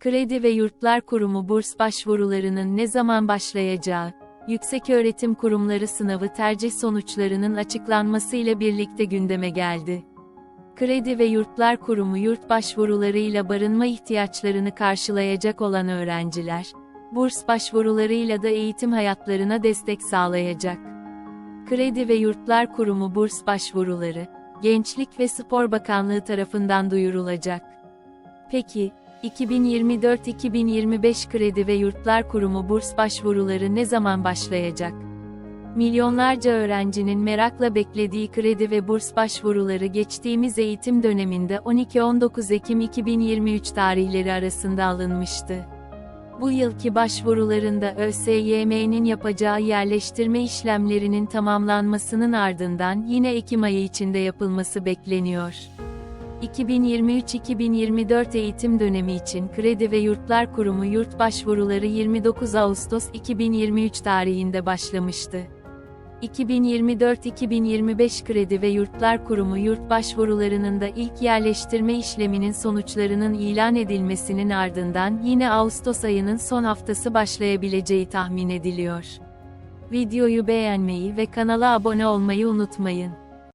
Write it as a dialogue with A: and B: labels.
A: Kredi ve Yurtlar Kurumu burs başvurularının ne zaman başlayacağı, Yükseköğretim Kurumları sınavı tercih sonuçlarının açıklanmasıyla birlikte gündeme geldi. Kredi ve Yurtlar Kurumu yurt başvurularıyla barınma ihtiyaçlarını karşılayacak olan öğrenciler, burs başvurularıyla da eğitim hayatlarına destek sağlayacak. Kredi ve Yurtlar Kurumu burs başvuruları, Gençlik ve Spor Bakanlığı tarafından duyurulacak. Peki, 2024-2025 Kredi ve Yurtlar Kurumu burs başvuruları ne zaman başlayacak? Milyonlarca öğrencinin merakla beklediği kredi ve burs başvuruları geçtiğimiz eğitim döneminde 12-19 Ekim 2023 tarihleri arasında alınmıştı. Bu yılki başvurularında ÖSYM'nin yapacağı yerleştirme işlemlerinin tamamlanmasının ardından yine Ekim ayı içinde yapılması bekleniyor. 2023-2024 eğitim dönemi için Kredi ve Yurtlar Kurumu yurt başvuruları 29 Ağustos 2023 tarihinde başlamıştı. 2024-2025 Kredi ve Yurtlar Kurumu yurt başvurularının da ilk yerleştirme işleminin sonuçlarının ilan edilmesinin ardından yine Ağustos ayının son haftası başlayabileceği tahmin ediliyor. Videoyu beğenmeyi ve kanala abone olmayı unutmayın.